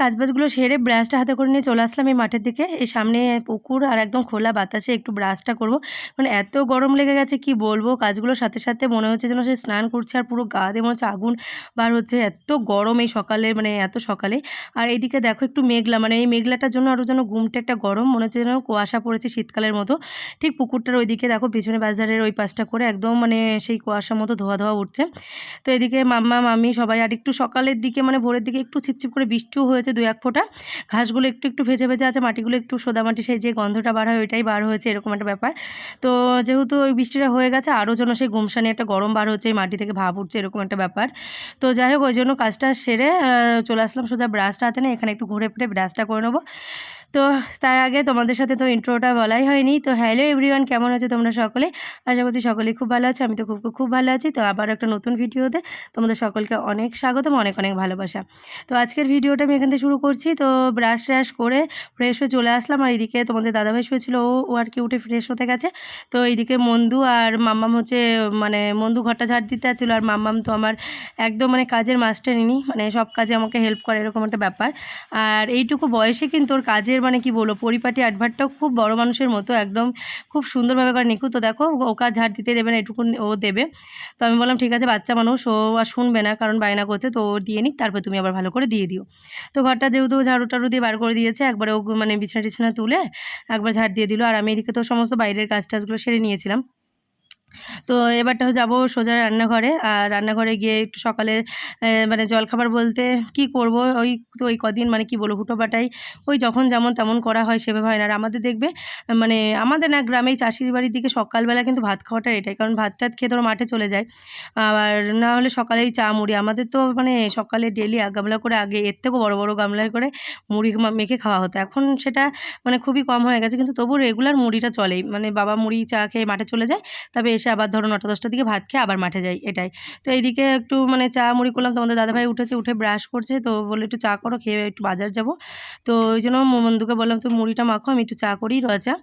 কাজবাজগুলো সেরে ব্রাশটা হাতে করে নিয়ে চলে আসলাম এই মাঠের দিকে। এই সামনে পুকুর আর একদম খোলা বাতাসে একটু ব্রাশটা করব। মানে এত গরম লেগে গেছে, কি বলব? কাজগুলোর সাথে সাথে মনে হচ্ছে যেন সে স্নান করছে আর পুরো গা দিয়ে মনে হচ্ছে আগুন বার হচ্ছে। এত গরম এই সকালে মানে এত সকালে। আর এইদিকে দেখো একটু মেঘলা মানে এই মেঘলাটার জন্য আরও যেন ঘুমটা একটা গরম, মনে হচ্ছে যেন কুয়াশা পড়েছে শীতকালের মতো। ঠিক পুকুরটার ওইদিকে দেখো পিছনে বাজারের ওই পাশটা করে একদম মানে সেই কুয়াশার মতো ধোয়া ধোয়া উঠছে। তো এদিকে মাম্মা মাম্মি সবাই, আর একটু সকালের দিকে মানে ভোরের দিকে একটু ছিপছিপ করে বৃষ্টিও হয়েছে দু এক ফোঁটা। ঘাসগুলো একটু একটু ভেজে ভেজে আছে, মাটিগুলো একটু সোদামাটি সেই যে গন্ধটা বার হয় ওইটাই বার হয়েছে, এরকম একটা ব্যাপার। তো যেহেতু ওই বৃষ্টিটা হয়ে গেছে, আরও যেন সেই গুমসানি একটা গরম বার হচ্ছে মাটি থেকে ভাব উঠছে, এরকম একটা ব্যাপার। তো যাই হোক, ওই জন্য কাজটা সেরে চলে আসলাম সোজা ব্রাশটা হাতে নেই এখানে একটু ঘুরে ফিরে ব্রাশটা করে নেব। তো তার আগে তোমাদের সাথে তো ইন্ট্রোটা বলাই হয়নি। তো হ্যালো এভরিওয়ান কেমন আছে তোমরা সকলে? আশা করছি সকলেই খুব ভালো আছে, আমি তো খুব খুব ভালো আছি। তো আবার একটা নতুন ভিডিওতে তোমাদের সকলকে অনেক স্বাগতম, অনেক অনেক ভালোবাসা। তো আজকের ভিডিওটা আমি এখান থেকে শুরু করছি। তো ব্রাশ ট্রাশ করে ফ্রেশ হয়ে চলে আসলাম। আর এদিকে তোমাদের দাদাভাই শুয়েছিল ও ও আর কি উঠে ফ্রেশ হতে গেছে। তো এইদিকে মন্দু আর মাম্মাম হচ্ছে মানে মন্দু ঘরটা ঝাড় দিতে আসছিল। আর মাম্মাম তো আমার একদম মানে কাজের মাস্টারিনি মানে সব কাজে আমাকে হেল্প করে, এরকম একটা ব্যাপার। আর এইটুকু বয়সে কিন্তু ওর কাজের মানে কি বলব? পরিপাটি অ্যাডভার্টটাও খুব বড় মানুষের মতো, একদম খুব সুন্দরভাবে করে নিখুঁত। তো দেখো ও কাজ ঝাড় দিতে দেবে না এটুকু ও দেবে। তো আমি বললাম, ঠিক আছে, বাচ্চা মানুষ, ও আর শুনবে না, কারণ বায়না করছে, তো ও দিয়ে নিক, তারপর তুমি আবার ভালো করে দিয়ে দিও। তো ঘরটা যেহেতু ঝাড়ু টাড়ু দিয়ে বার করে দিয়েছে, একবারে ও মানে বিছানা টিছানা তুলে একবার ঝাড় দিয়ে দিল। আর আমি এদিকে তো সমস্ত বাইরের কাজ টাজগুলো সেরে নিয়েছিলাম। তো এবারটা যাব সোজা রান্নাঘরে, আর রান্নাঘরে গিয়ে একটু সকালে মানে জলখাবার বলতে কি করব, ওই তো ওই কদিন মানে কি বলব হুটোপাটাই ওই যখন যেমন তেমন করা হয় সেভাবে হয় না। আর আমাদের দেখবে মানে আমাদের না গ্রামেই চাষির বাড়ির দিকে সকালবেলা কিন্তু ভাত খাওয়াটা এটাই, কারণ ভাত টাত খেয়ে ধরো মাঠে চলে যায়। আর না হলে সকালেই চা মুড়ি, আমাদের তো মানে সকালে ডেলি গামলা করে আগে, এর থেকেও বড়ো বড়ো গামলায় করে মুড়ি মেখে খাওয়া হতো। এখন সেটা মানে খুবই কম হয়ে গেছে, কিন্তু তবু রেগুলার মুড়িটা চলেই মানে বাবা মুড়ি চা খেয়ে মাঠে চলে যায়, তবে এসে আবার ধরো নটা দশটার দিকে ভাত খেয়ে আবার মাঠে যাই, এটাই। তো এইদিকে একটু মানে চা মুড়ি করলাম, তোমাদের দাদাভাই উঠেছে, উঠে ব্রাশ করছে, তো বলে একটু চা করো, খেয়ে একটু বাজার যাব। তো ওই জন্য বন্ধুকে বললাম, তুমি মুড়িটা মাখো, আমি একটু চা করি রচা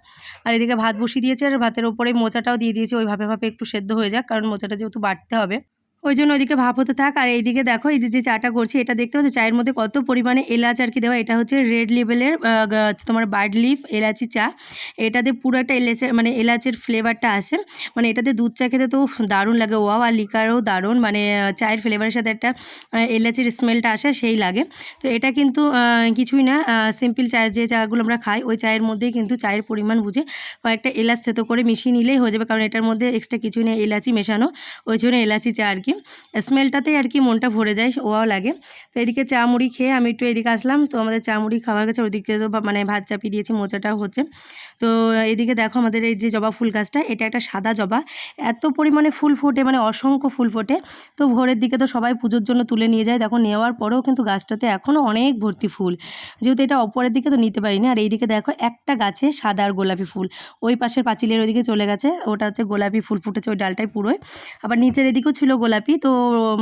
আর এদিকে ভাত বসিয়ে দিয়েছি, আর ভাতের ওপরে মোচাটাও দিয়ে দিয়েছি ওই ভাবে ভাবে একটু সেদ্ধ হয়ে যাক, কারণ মোচাটা যেহেতু বাটতে হবে। ওই জন্য ওইদিকে ভাপ হতে থাক। আর এইদিকে দেখো, এই যে চাটা করছি, এটা দেখতে পাচ্ছি, চায়ের মধ্যে কত পরিমাণে এলাচ আর কি দেওয়া। এটা হচ্ছে রেড লেভেলের তোমার বার্ড লিফ এলাচি চা। এটাতে পুরো একটা এলাচের মানে এলাচের ফ্লেভারটা আসে মানে এটাতে দুধ চা খেতে তো দারুণ লাগে। ওয়াও, আর লিকারও দারুণ। মানে চায়ের ফ্লেভারের সাথে একটা এলাচির স্মেলটা আসে, সেই লাগে। তো এটা কিন্তু কিছুই না সিম্পল চায়ের যে চাগুলো আমরা খাই, ওই চায়ের মধ্যেই কিন্তু চায়ের পরিমাণ বুঝে কয়েকটা এলাচ থেতো করে মিশিয়ে নিলেই হয়ে যাবে। কারণ এটার মধ্যে এক্সট্রা কিছুই নেই, এলাচি মেশানো। ওই জন্য এলাচি চা আর কি স্মেলটাতেই আর কি মনটা ভরে যায়, ওয়াও লাগে। তো এদিকে চা মুড়ি খেয়ে আমি একটু এদিকে আসলাম। তো আমাদের চা মুড়ি খাওয়া গেছে, ওদিকে তো মানে ভাত চাপিয়ে দিয়েছি, মোচাটাও হচ্ছে। তো এদিকে দেখো আমাদের এই যে জবা ফুল গাছটা, এটা একটা সাদা জবা। এত পরিমাণে ফুল ফোটে মানে অসংখ্য ফুল ফোটে। তো ভোরের দিকে তো সবাই পুজোর জন্য তুলে নিয়ে যায়। দেখো নেওয়ার পরেও কিন্তু গাছটাতে এখনও অনেক ভর্তি ফুল। যেহেতু এটা অপরের দিকে তো নিতে পারিনি। আর এইদিকে দেখো একটা গাছে সাদা আর গোলাপি ফুল। ওই পাশের পাঁচিলের ওইদিকে চলে গেছে। ওটা হচ্ছে গোলাপি ফুল ফুটেছে, ওই ডালটাই পুরোই। আবার নিচের এদিকেও ছিল গোলাপি তো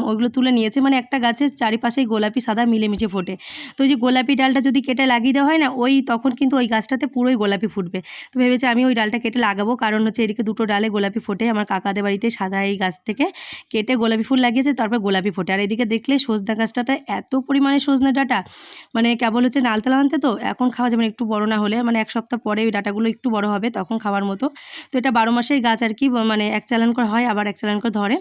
ওইগুলো তুলে নিয়েছে। মানে একটা গাছের চারিপাশেই গোলাপি, সাদা মিলেমিশে ফোটে। তো ওই যে গোলাপি ডালটা যদি কেটে লাগিয়ে দেওয়া হয় না, ওই তখন কিন্তু ওই গাছটাতে পুরোই গোলাপি ফুটবে। তো ভেবেছি আমি ওই ডালটা কেটে লাগাবো। কারণ হচ্ছে এদিকে দুটো ডালে গোলাপি ফোটে। আমার কাকাদের বাড়িতে সাদা এই গাছ থেকে কেটে গোলাপি ফুল লাগিয়েছে, তারপর গোলাপি ফোটে। আর এদিকে দেখলে সজনা গাছটাতে এত পরিমাণে সজনে ডাটা। মানে কেবল হচ্ছে নালতলা আনতে তো, এখন খাওয়া যাবে একটু বড় না হলে। মানে এক সপ্তাহ পরে ওই ডাটাগুলো একটু বড় হবে তখন খাওয়ার মতো। তো এটা বারো মাসের গাছ আর কি মানে এক চালান করে হয়, আবার এক চালান করে ধরে।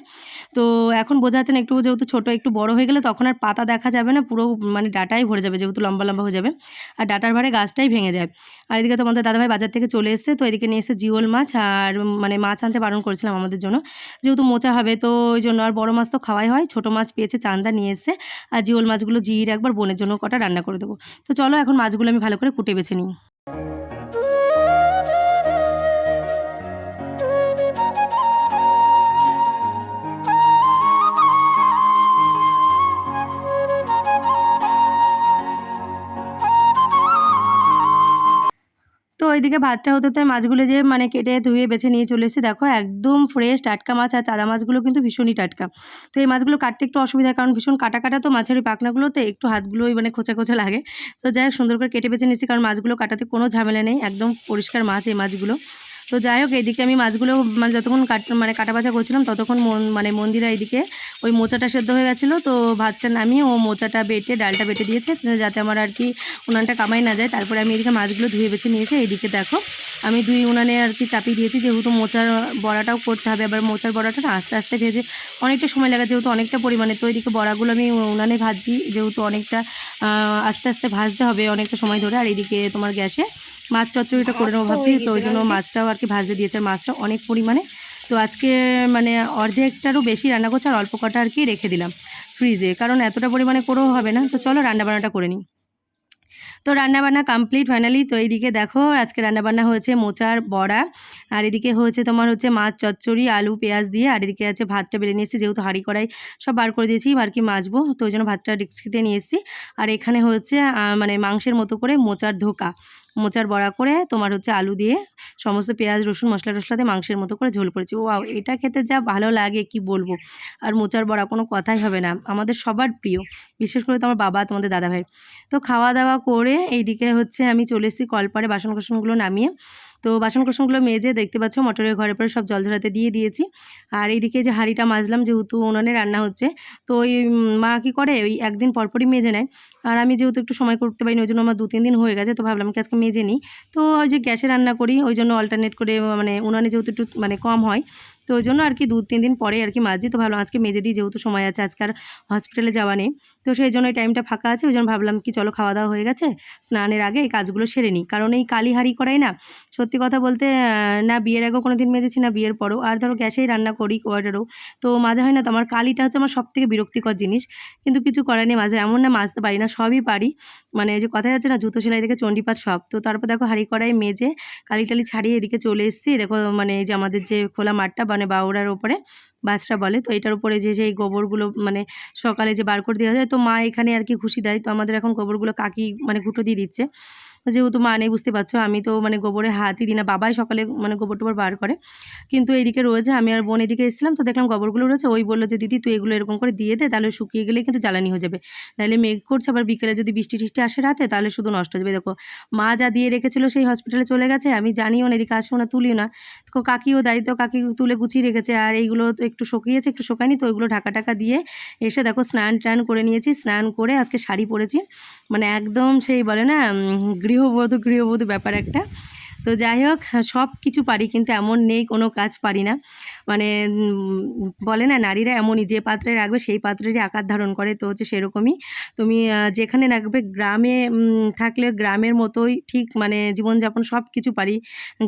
তো এখন বোঝা যাচ্ছে না, একটু যেহেতু ছোটো, একটু বড় হয়ে গেলে তখন আর পাতা দেখা যাবে না, পুরো মানে ডাটাই ভরে যাবে, যেহেতু লম্বা লম্বা হয়ে যাবে। আর ডাটার ভারে গাছটাই ভেঙে যায়। আর এদিকে তোমাদের দাদাভাই বাজার থেকে চলে এসেছে, তো এদিকে নিয়ে এসে জিওল মাছ, আর মানে মাছ আনতে বারণ করেছিলাম আমাদের জন্য। যেহেতু মোচা হবে, তো ওই জন্য আর বড় মাছ তো খাওয়াই হয়। ছোটো মাছ পেয়েছে, চান্দা নিয়ে এসে আর জিওল মাছগুলো জির একবার বোনের জন্য কটা রান্না করে দেবো। তো চলো, এখন মাছগুলো আমি ভালো করে কুটে বেছে নিই। ওইদিকে ভাতটা হতে হতে মাছগুলো যে মানে কেটে ধুয়ে বেছে নিয়ে চলে এসেছি, দেখো একদম ফ্রেশ টাটকা মাছ আর চাদা মাছগুলো কিন্তু ভীষণই টাটকা। তো এই মাছগুলো কাটতে একটু অসুবিধা, কারণ ভীষণ কাটা কাটা তো মাছের ওই পাখনাগুলোতে, একটু হাতগুলোই মানে খোঁচা খোঁচা লাগে। তো যাই হোক, সুন্দর করে কেটে বেছে নিয়েছি, কারণ মাছগুলো কাটাতে কোনো ঝামেলা নেই, একদম পরিষ্কার মাছ এই মাছগুলো। তো যাই হোক এইদিকে আমি মাছগুলো মানে যতক্ষণ কাট মানে কাটা বাছা করছিলাম, ততক্ষণ মন মানে মন্দিরা এইদিকে ওই মোচাটা সেদ্ধ হয়ে গেছিল। তো ভাতটা নামিয়ে ও মোচাটা বেটে, ডালটা বেটে দিয়েছে, যাতে আমার আর কি উনানটা কামাই না যায়। তারপরে আমি এদিকে মাছগুলো ধুয়ে বেছে নিয়েছি এইদিকে দেখো, আমি দুই উনানে আর কি চাপিয়ে দিয়েছি। যেহেতু মোচার বড়াটাও করতে হবে, আবার মোচার বড়াটা আস্তে আস্তে ভেজে অনেকটা সময় লাগে, যেহেতু অনেকটা পরিমাণে। তো এদিকে বড়াগুলো আমি উনানে ভাজছি, যেহেতু অনেকটা আস্তে আস্তে ভাজতে হবে অনেকটা সময় ধরে। আর এদিকে তোমার গ্যাসে মাছ চচ্চড়িটা করে নেব ভাবছি। তো ওই জন্য মাছটাও আর কি ভাজতে দিয়েছে মাছটা অনেক পরিমাণে। তো আজকে মানে অর্ধেকটারও বেশি রান্না করছে আর অল্প কটা আর কি রেখে দিলাম ফ্রিজে। কারণ এতটা পরিমাণে করেও হবে না। তো চলো রান্না বান্নাটা করে নিই। তো রান্নাবান্না কমপ্লিট ফাইনালি তো এইদিকে দেখো আজকে রান্নাবান্না হয়েছে মোচার বড়া। আর এদিকে হয়েছে তোমার হচ্ছে মাছ চচ্চড়ি আলু পেঁয়াজ দিয়ে। আর এদিকে আছে ভাতটা বেড়ে নিয়েছি যেহেতু হাঁড়ি কড়াই সব বার করে দিয়েছি আর কি মাজবো। তো ওই জন্য ভাতটা ডিক্সিতে নিয়ে এসেছি। আর এখানে হচ্ছে মানে মাংসের মতো করে মোচার ধোকা। মোচার বড়া করে তোমার হচ্ছে আলু দিয়ে সমস্ত পেঁয়াজ, রসুন, মশলা টসলা দিয়ে মাংসের মতো করে ঝোল করেছি। ও এটা খেতে যা ভালো লাগে, কি বলব? আর মোচার বড়া কোনো কথাই হবে না। আমাদের সবার প্রিয়, বিশেষ করে তোমার বাবা, তোমাদের দাদাভাই। তো খাওয়া দাওয়া করে এইদিকে হচ্ছে আমি চলে এসেছি কলপারে বাসন কোসনগুলো নামিয়ে। তো বাসন কোসনগুলো মেজে দেখতে পাচ্ছ, মটরের ঘরে পরে সব জল ঝরাতে দিয়ে দিয়েছি। আর এইদিকে যে হাঁড়িটা মাজলাম, যেহেতু উনুনে রান্না হচ্ছে, তো ওই মা কী করে, ওই একদিন পরপরই মেজে নেয়। আর আমি যেহেতু একটু সময় করতে পারিনি, ওই জন্য আমার দু তিন দিন হয়ে গেছে, তো ভাবলাম কি আজকে মেজে নিই। তো ওই যে গ্যাসে রান্না করি, ওই জন্য অল্টারনেট করে মানে উনানে যেহেতু একটু মানে কম হয়, তো ওই জন্য আর কি দু তিন দিন পরে আর কি মাজি। তো ভাবলাম আজকে মেজে দিই, যেহেতু সময় আছে, আজকে আর হসপিটালে যাওয়া নেই। তো সেই জন্য এই টাইমটা ফাঁকা আছে, ওই জন্য ভাবলাম কি চলো খাওয়া দাওয়া হয়ে গেছে, স্নানের আগে এই কাজগুলো সেরে নিই। কারণ এই কালি হাঁড়ি করাই না সত্যি কথা বলতে না, বিয়ের আগেও কোনো দিন মেজেছি, না, বিয়ের পরও। আর ধরো গ্যাসেই রান্না করি কোয়ার্টারও তো মাজা হয় না তো, আমার কালিটা হচ্ছে আমার সব থেকে বিরক্তিকর জিনিস। কিন্তু কিছু করার নেই, মাঝে এমন না, মাজতে পারি না, সবই পারি। মানে যে কথাই আছে না, জুতো সেলাই দেখে চণ্ডীপাঠ সব। তো তারপর দেখো হাঁড়ি কড়াই মেজে কালি টালি ছাড়িয়ে এদিকে চলে এসেছি। দেখো মানে এই যে আমাদের যে খোলা মাঠটা মানে বাউড়ার ওপরে বাসটা বলে, তো এটার উপরে যে সেই গোবরগুলো মানে সকালে যে বার করে দেওয়া যায়, তো মা এখানে আর কি খুশি দেয়। তো আমাদের এখন গোবরগুলো কাকি মানে গুঁটো দিয়ে দিচ্ছে। যেহেতু মা নেই বুঝতে পারছ? আমি তো মানে গোবরে হাতই দিই না বাবাই সকালে মানে গোবর টোবর বার করে। কিন্তু এইদিকে রয়েছে আমি আর বোন এদিকে এসেছিলাম তো দেখলাম গোবরগুলো রয়েছে ওই বলল যে দিদি তুই এগুলো এরকম করে দিয়ে দে তাহলে শুকিয়ে গেলেই কিন্তু জ্বালানি হয়ে যাবে। নাহলে মেঘ করছে আবার বিকেলে যদি বৃষ্টি টিষ্টি আসে রাতে তাহলে শুধু নষ্ট হয়ে যাবে। দেখো মা যা দিয়ে রেখেছিল সেই হসপিটালে চলে গেছে আমি জানিও না এদিকে আসব না তুলিও না। তো কাকিও দায়িত্ব কাকি তুলে গুছিয়ে রেখেছে আর এইগুলো তো একটু শুকিয়েছে একটু শোকায়নি তো ওইগুলো ঢাকা টাকা দিয়ে এসে দেখো স্নান টান করে নিয়েছি স্নান করে আজকে শাড়ি পরেছি। মানে একদম সেই বলে না উম, গৃহবধূ গৃহবধূ ব্যাপার একটা। তো যাই হোক, সব কিছু পারি কিন্তু এমন নেই, কোনো কাজ পারি না। মানে বলে না, নারীরা এমনই, যে পাত্রে রাখবে সেই পাত্রেরই আকার ধারণ করে, তো হচ্ছে সেরকমই। তুমি যেখানে রাখবে গ্রামে থাকলে গ্রামের মতোই ঠিক মানে জীবনযাপন সব কিছু পারি।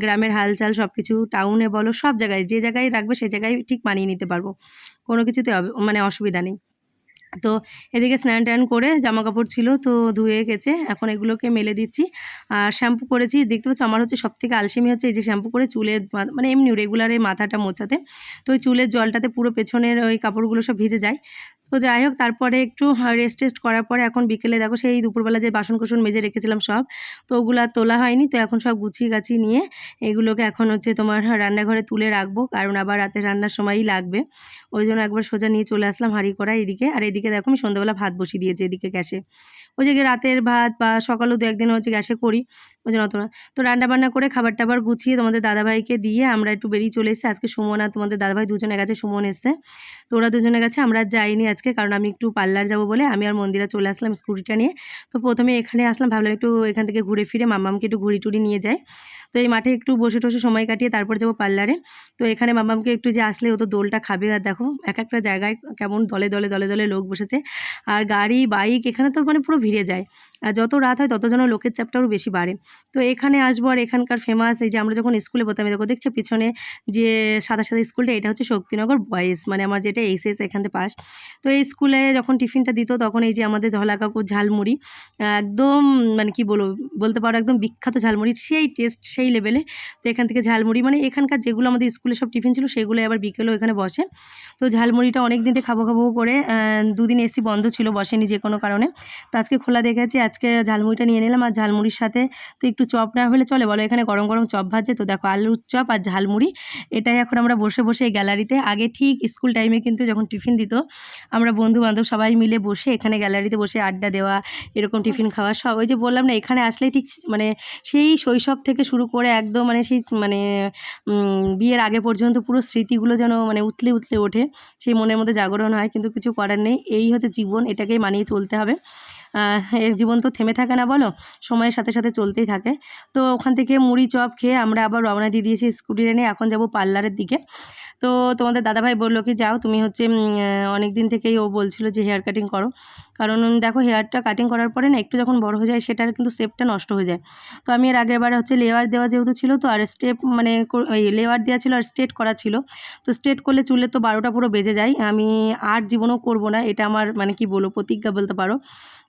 গ্রামের হালচাল সব কিছু টাউনে বলো, সব জায়গায়, যে জায়গায় রাখবে সে জায়গায় ঠিক মানিয়ে নিতে পারব। কোনো কিছুতে মানে অসুবিধা নেই। তো এদিকে স্নান ট্যান করে জামা কাপড় ছিল তো ধুয়ে গেছে। এখন এগুলোকে মেলে দিচ্ছি। আর শ্যাম্পু করেছি, দেখতে পাচ্ছি আমার হচ্ছে সবথেকে আলসেমি হচ্ছে এই যে শ্যাম্পু করে চুলের মানে এমনি রেগুলার মাথাটা মোছাতে। তো ওই চুলের জলটাতে পুরো পেছনের ওই কাপড়গুলো সব ভিজে যায়। তো যাই হোক, তারপরে একটু রেস্ট টেস্ট করার পরে এখন বিকেলে দেখো সেই দুপুরবেলা যে বাসন কোসন মেজে রেখেছিলাম সব, তো ওগুলো তোলা হয়নি, তো এখন সব গুছিয়ে গাছিয়ে নিয়ে এগুলোকে এখন হচ্ছে তোমার রান্নাঘরে তুলে রাখব, কারণ আবার রাতে রান্নার সময়ই লাগবে। ওই জন্য একবার সোজা নিয়ে চলে আসলাম হাঁড়ি করা এদিকে, আর এদিকে দেখো আমি সন্ধ্যাবেলা ভাত বসিয়ে দিয়েছি এদিকে গ্যাসে। ওই যে রাতের ভাত বা সকালেও দু একদিন হচ্ছে গ্যাসে করি, ওই জন্য অত না তো রান্না বান্না করে খাবার টাবার গুছিয়ে তোমাদের দাদাভাইকে দিয়ে আমরা একটু বেরিয়ে চলে এসেছি। আজকে সুমন আর তোমাদের দাদাভাই দুজনের কাছে সুমন এসছে। তো ওরা দুজনে গেছে, আমরা যাইনি আজকে, কারণ আমি একটু পার্লার যাব বলে আমি আর মন্দিরা চলে আসলাম স্কুটিটা নিয়ে। তো প্রথমে এখানে আসলাম, ভাবলাম একটু এখান থেকে ঘুরে ফিরে মামামকে একটু ঘুরি টুরি নিয়ে যাই। তো এই মাঠে একটু বসে টসে সময় কাটিয়ে তারপর যাব পার্লারে। তো এখানে মামামকে একটু যে আসলে ও তো দোলটা খাবে, আর দেখো এক একটা জায়গায় কেমন দলে দলে দলে দলে লোক বসেছে। আর গাড়ি, বাইক এখানে তো মানে পুরো ভিড়ে যায়। আর যত রাত হয় তত যেন লোকের চাপটাও বেশি বাড়ে। তো এখানে আসব আর এখানকার ফেমাস এই যে আমরা যখন স্কুলে পড়তাম দেখো দেখছ পিছনে যে সাদা সাদা স্কুলটা, এটা হচ্ছে শক্তিনগর বয়েজ মানে আমার যেটা এইস এস এখান থেকে পাস তো এই স্কুলে যখন টিফিনটা দিত, তখন এই যে আমাদের ধলা কাকুর ঝালমুড়ি, একদম মানে কি বলব, বলতে পারো একদম বিখ্যাত ঝালমুড়ি, সেই টেস্ট সেই লেভেলে তো এখান থেকে ঝালমুড়ি মানে এখানকার যেগুলো আমাদের স্কুলে সব টিফিন ছিল, সেগুলো আবার বিকেলেও এখানে বসে। তো ঝালমুড়িটা অনেক দিন খাব খাব করে দুদিন এসি বন্ধ ছিল, বসেনি যে কোনো কারণে। তো আজকে খোলা দেখেছি, আজকে ঝালমুড়িটা নিয়ে নিলাম। আর ঝালমুড়ির সাথে তো একটু চপ না হলে চলে, বলো এখানে গরম গরম চপ ভাজে তো দেখো, আলুর চপ আর ঝালমুড়ি, এটাই এখন আমরা বসে বসে এই গ্যালারিতে আগে ঠিক স্কুল টাইমে কিন্তু যখন টিফিন দিত আমরা বন্ধু বান্ধব সবাই মিলে বসে এখানে গ্যালারিতে বসে আড্ডা দেওয়া এরকম টিফিন খাওয়া সব ওই যে বললাম না এখানে আসলেই ঠিক মানে সেই শৈশব থেকে শুরু করে একদম মানে সেই মানে বিয়ের আগে পর্যন্ত পুরো স্মৃতিগুলো যেন মানে উতলে উতলে ওঠে সেই মনের মধ্যে জাগরণ হয় কিন্তু কিছু করার নেই। এই হচ্ছে জীবন এটাকেই মানিয়ে চলতে হবে। এর জীবন তো থেমে থাকে না বলো সময়ের সাথে সাথে চলতেই থাকে। তো ওখান থেকে মুড়ি চপ খেয়ে আমরা আবার রওনা দিয়ে দিয়েছি স্কুটি এনে এখন যাব পার্লারের দিকে। তো তোমাদের দাদাভাই বলল কি, যাও, তুমি হচ্ছে অনেক দিন থেকেই ও বলছিল যে হেয়ার কাটিং করো। কারণ দেখো হেয়ারটা কাটিং করার পরে না, একটু যখন বড় হয়ে যায়, সেটার কিন্তু শেপটা নষ্ট হয়ে যায়। তো আমি এর আগের বার হচ্ছে লেয়ার দেওয়া যেহেতু ছিল, তো আর স্টেপ মানে লেয়ার দেওয়া ছিল আর স্ট্রেট করা ছিল। তো স্ট্রেট করলে চুলে তো বারোটা পুরো বেজে যায়। আমি আর জীবনও করব না, এটা আমার মানে কি বলব, প্রতিজ্ঞা বলতে পারো।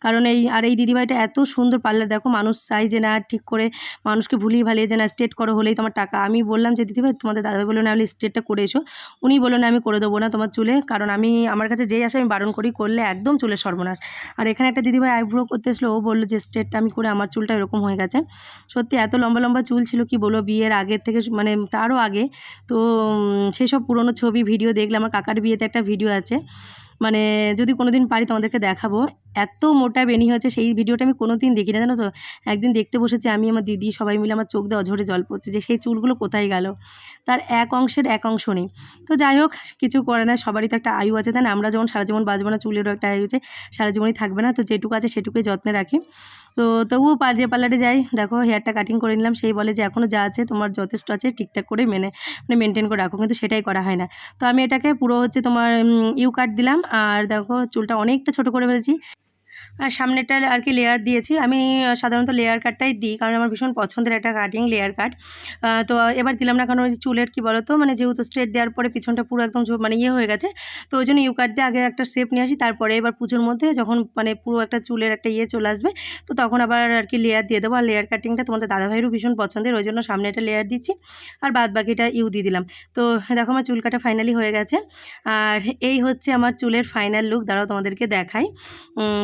কারণ এই, আর এই দিদিভাইটা এত সুন্দর পার্লার, দেখো মানুষ চাই যে না, ঠিক করে মানুষকে ভুলিয়ে ভালিয়ে যে না স্ট্রেট করো হলেই তোমার টাকা। আমি বললাম যে, দিদিভাই, তোমাদের দাদাভাই বলল না হলে স্ট্রেটটা করে এসো। উনি বলল, না, আমি করে দেবো না তোমার চুলে। কারণ আমি, আমার কাছে যেই আসে, আমি বারণ করি, করলে একদম চুলের সর্বনাশ। আর এখানে একটা দিদিভাই আইব্রো করতে এসলো ও বলল যে স্ট্রেটটা আমি করে আমার চুলটা এরকম হয়ে গেছে। সত্যি এত লম্বা লম্বা চুল ছিল, কি বলো বিয়ের আগের থেকে মানে তারও আগে। তো সেসব পুরনো ছবি, ভিডিও দেখলে, আমার কাকার বিয়েতে একটা ভিডিও আছে। মানে যদি কোনো দিন পারি তোমাদেরকে দেখাবো। এত মোটা বেনি হয়েছে, সেই ভিডিওটা আমি কোনো দিন দেখি না জানো তো? একদিন দেখতে বসেছি আমি, আমার দিদি সবাই মিলে আমার চোখ দিয়ে অঝরে জল পড়ছে যে সেই চুলগুলো কোথায় গেল? তার এক অংশের এক অংশ নেই। তো যাই হোক, কিছু করে না সবারই তো একটা আয়ু আছে, তাই না? আমরা যেমন সারা জীবন বাঁচবো না, চুলেরও একটা আয়ু আছে, সারা জীবনই থাকবে না, তো যেটুকু আছে সেটুকুই যত্নে রাখি। তো তবুও পা যে পার্লারে যাই। দেখো হেয়ারটা কাটিং করে নিলাম, সেই বলে যে এখনও যা আছে তোমার যথেষ্ট আছে, ঠিকঠাক করে মেনে মানে মেনটেন করে রাখো, কিন্তু সেটাই করা হয় না। তো আমি এটাকে পুরো হচ্ছে তোমার ইউ কাট দিলাম, আর দেখো চুলটা অনেকটা ছোট করে ফেলেছি। আর সামনেটা আর কি লেয়ার দিয়েছি। আমি সাধারণত লেয়ার কাটটাই দিই, কারণ আমার ভীষণ পছন্দের একটা কাটিং লেয়ার কাট তো এবার দিলাম না কারণ ওই চুলের কী বলো তো মানে যেহেতু স্ট্রেট দেওয়ার পরে পিছনটা পুরো একদম মানে ইয়ে হয়ে গেছে। তো ওই জন্য ইউ কাট দিয়ে আগে একটা শেপ নিয়ে আসি, তারপরে এবার পুজোর মধ্যে যখন মানে পুরো একটা চুলের একটা ইয়ে চলে আসবে, তো তখন আবার আর কি লেয়ার দিয়ে দেবো। আর লেয়ার কাটিংটা তোমাদের দাদাভাইয়েরও ভীষণ পছন্দের, ওই জন্য সামনে একটা লেয়ার দিচ্ছি। আর বাদ বাকিটা ইউ দিয়ে দিলাম। তো দেখো আমার চুল কাটা ফাইনালি হয়ে গেছে। আর এই হচ্ছে আমার চুলের ফাইনাল লুক দাঁড়াও তোমাদেরকে দেখাই।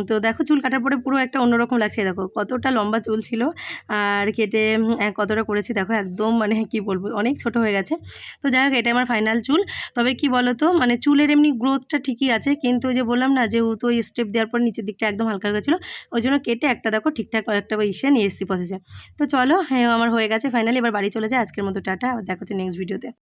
তো দেখো চুল কাটার পরে পুরো একটা অন্যরকম লাগছে, দেখো। কতটা লম্বা চুল ছিল আর কেটে কতটা করেছি, দেখো, একদম মানে কি বলব, অনেক ছোট হয়ে গেছে। তো যাই হোক এটা আমার ফাইনাল চুল। তবে কি বলো তো মানে চুলের এমনি গ্রোথটা ঠিকই আছে, কিন্তু যে বললাম না, যেহেতু ওই স্টেপ দেওয়ার পর নিচের দিকটা একদম হালকা হয়ে গেছিল, ওই জন্য কেটে একটা, দেখো, ঠিকঠাক একটা ইসে নিয়ে এসেছি প্রসেসে তো চলো হ্যাঁ আমার হয়ে গেছে ফাইনালি এবার বাড়ি চলে যায় আজকের মতো টাটা, দেখা হচ্ছে নেক্সট ভিডিওতে